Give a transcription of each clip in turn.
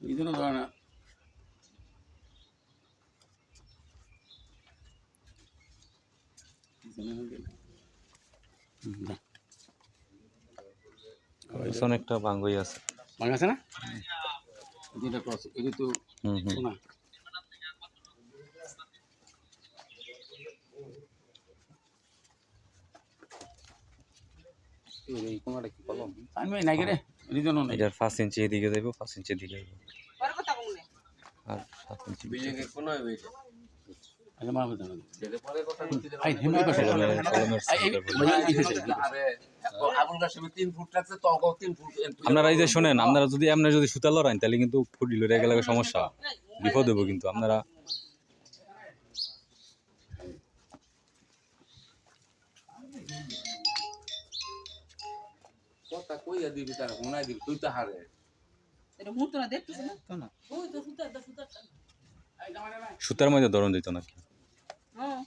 জন্য ধরে না একটা বাঙ্গই আছে ভাঙ আছে না এটা ক্রস এটা তো হুম হুম শোনা এই কোনটা কি কলম আমি নাই রে এই নাই। এটার পাঁচ ইঞ্চি এদিকে যাইব পাঁচ ইঞ্চি এদিকে যাইব পরে কথা বললে আর সাত ইঞ্চি বিল্ডিংয়ের কোনো হয়েছে মা বলতে হবে পরে কথা বলতে আই হেমে পাশে কলমের কলমের আই এই সিলভার ভাই এই ফেসে আরে আবুল কাশেমের তিন ফুট রাখছে তখন তিন ফুট আপনারা এই যে শোনেন আপনারা যদি আপনারা যদি সুতা লড়াইন তাহলে কিন্তু ফুটি লড়ে গেলে সমস্যা। বিপদ হব কিন্তু আপনারা কথা কইয়া দিবি তার মনে দিবি তুই তো হারে। এটা মুহূর্ত না দেখতেছ না। ওই তো সুতা তো সুতা সুতার মধ্যে ধরন দিত নাকি? হ্যাঁ।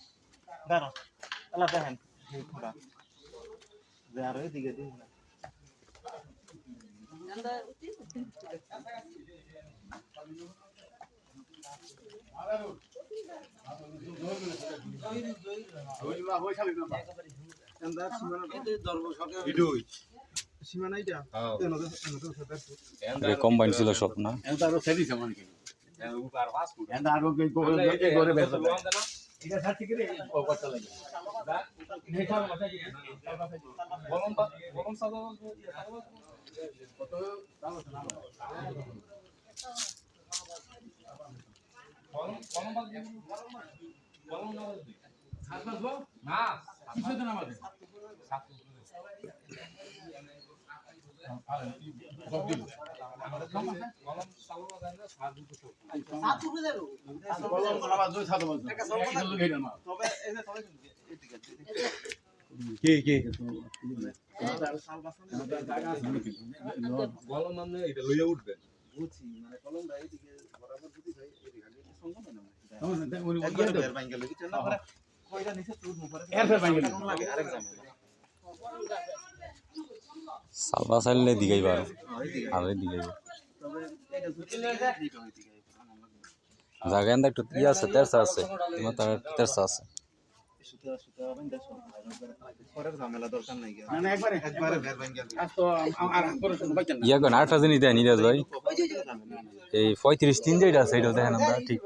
আল্লাহ দেখেন এই খোঁড়া যে আরও এদিকে দিন না কম্বাইন ছিল সব না আরও সেটি সমান কি কে? কলম মানে এটা লইয়া উঠবে বুঝছি মানে কলমটা এইদিকে বরাবর যদি ভাই এদিকে আগে। সঙ্গ না একবার বের না পরে কইরা নিচে মুখরে এর ফের লাগে আরেক ঝামেলা সালবা দিগাই বার এইদিকে আর এটা ওইদিকে জায়গা এন্দা একটু আছে, তেরসা আছে। তোমার তার তেরসা আছে। সুতা সুতা বান্ধা সব পরের ঝামেলা দরকার নাই না না একবারে একবারে বের ভাঙ্গে আর তো আর করে শুনতে পাইছেন না ইয়া করেন আটটা জিনিস দেয় ভাই এই পঁয়ত্রিশ তিন যেটা আছে এটাও দেখেন আমরা ঠিক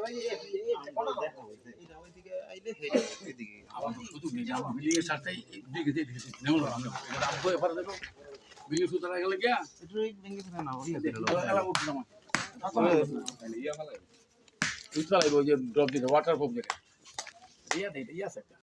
নিজে আমার বিলিয়ে সাথে দিকে দিকে নেমল আমরা এটা আমি বই পারে দেব বিলিয়ে সুতরা গেলে গিয়া এলা উঠলাম ইয়া ফেলাই ওই যে ড্রপ দিতে ওয়াটার প্রুফ যেটা। ইয়া দে ইয়া একটা।